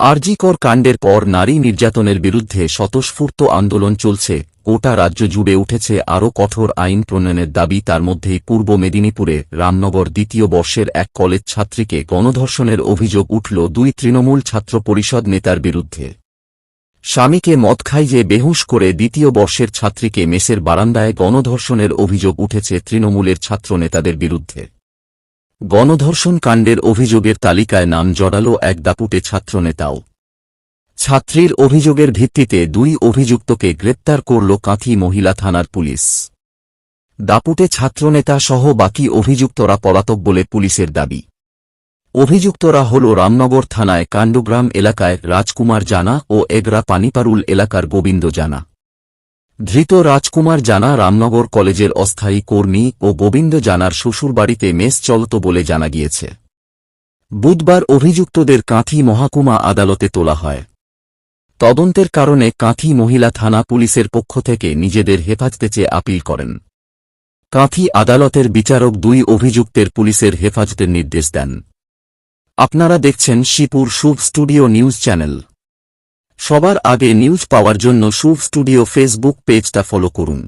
আরজিকর কাণ্ডের পর নারী নির্যাতনের বিরুদ্ধে স্বতঃস্ফূর্ত আন্দোলন চলছে। গোটা রাজ্য জুড়ে উঠেছে আরও কঠোর আইন প্রণয়নের দাবি। তার মধ্যেই পূর্ব মেদিনীপুরে রামনগর দ্বিতীয় বর্ষের এক কলেজ ছাত্রীকে গণধর্ষণের অভিযোগ উঠল দুই তৃণমূল ছাত্র পরিষদ নেতার বিরুদ্ধে। স্বামীকে মদ খাইয়ে বেহুশ করে দ্বিতীয় বর্ষের ছাত্রীকে মেসের বারান্দায় গণধর্ষণের অভিযোগ উঠেছে তৃণমূলের ছাত্র নেতাদের বিরুদ্ধে। গণধর্ষণ কাণ্ডের অভিযোগের তালিকায় নাম জড়ালো এক দাপুটে ছাত্রনেতাও। ছাত্রীর অভিযোগের ভিত্তিতে দুই অভিযুক্তকে গ্রেপ্তার করল কাঁথি মহিলা থানার পুলিশ। দাপুটে ছাত্রনেতা সহ বাকি অভিযুক্তরা পলাতক বলে পুলিশের দাবি। অভিযুক্তরা হল রামনগর থানায় কাণ্ডগ্রাম এলাকায় রাজকুমার জানা ও এগরা পানিপারুল এলাকার গোবিন্দ জানা। ধৃত রাজকুমার জানা রামনগর কলেজের অস্থায়ী কর্মী ও গোবিন্দ জানার শ্বশুরবাড়িতে মেস চলত বলে জানা গিয়েছে। বুধবার অভিযুক্তদের কাঁথি মহাকুমা আদালতে তোলা হয়। তদন্তের কারণে কাঁথি মহিলা থানা পুলিশের পক্ষ থেকে নিজেদের হেফাজতে চেয়ে আপিল করেন। কাঁথি আদালতের বিচারক দুই অভিযুক্তের পুলিশের হেফাজতের নির্দেশ দেন। আপনারা দেখছেন Shipur Shubho studio news channel. সবার আগে নিউজ পাওয়ার জন্য শুভ স্টুডিও ফেসবুক পেজটা ফলো করুন।